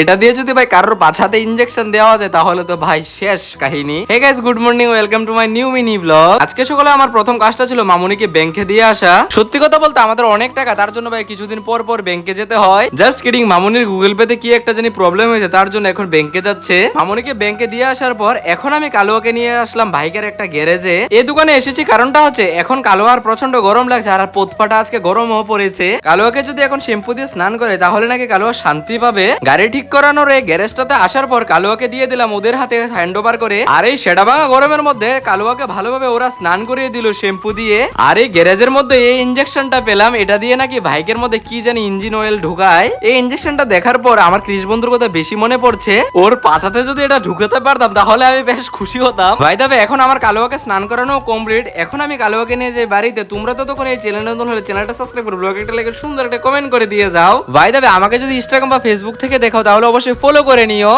এটা দিয়ে যদি ভাই কারোর পাছাতে ইনজেকশন দেওয়া যায়, তাহলে তো ভাই শেষ কাহিনী। Hey guys good morning welcome to my new mini vlog আজকে সকালে আমার প্রথম কাজটা ছিল মামুনিকে ব্যাংকে দিয়ে আসা। সত্যি কথা বলতে আমাদের অনেক টাকা, তার জন্য ভাই কিছুদিন পর পর ব্যাংকে যেতে হয়। জাস্ট কিডিং মামুনির গুগল পেতে কি একটা জানি প্রবলেম হয়েছে, তার জন্য এখন ব্যাংকে যাচ্ছে। মামুনিকে ব্যাংকে দিয়ে আসার পর এখন আমি কালুয়াকে নিয়ে আসলাম বাইকের একটা গ্যারেজে এই দোকানে এসেছি, কারণটা হচ্ছে এখন কালুয়ার প্রচণ্ড গরম লাগছে, আর পোতপাটা আজকে গরমও পড়েছে। কালুয়াকে যদি এখন শ্যাম্পু দিয়ে স্নান করে, তাহলে নাকি কালুয়া শান্তি পাবে। গাড়ি ঠিক করানোর এই গ্যারেজটাতে আসার পর কালুয়াকে দিয়ে দিলাম ওদের হাতে হ্যান্ড ওভার করে। আর এই সেটা ভাঙা গরমের মধ্যে কালুয়াকে ভালোভাবে ওরা স্নান করিয়ে দিল শ্যাম্পু দিয়ে। আর এই গ্যারেজের মধ্যে এই ইনজেকশনটা পেলাম, এটা দিয়ে নাকি বাইকের মধ্যে কি জানি ইঞ্জিন অয়েল ঢুকায়। এই ইনজেকশনটা দেখার পর আমার ক্রিস বন্ধুর কথা বেশি মনে পড়ছে। ওর পাছাতে যদি এটা ঢুকাতে পারতাম, তাহলে আমি বেশ খুশি হতাম। ভাই তবে এখন আমার কালুয়াকে স্নান করানো কমপ্লিট এখন আমি কালুয়াকে নিয়ে যাই বাড়িতে। তোমরা তো তখন এই চ্যানেল নতুন হলে চ্যানেলটা সাবস্ক্রাইব করে ব্লগ একটা লেগে সুন্দর একটা কমেন্ট করে দিয়ে যাও। ভাই তবে আমাকে যদি ইনস্টাগ্রাম বা ফেসবুক থেকে দেখাও তাহলে অবশ্যই ফলো করে নিও।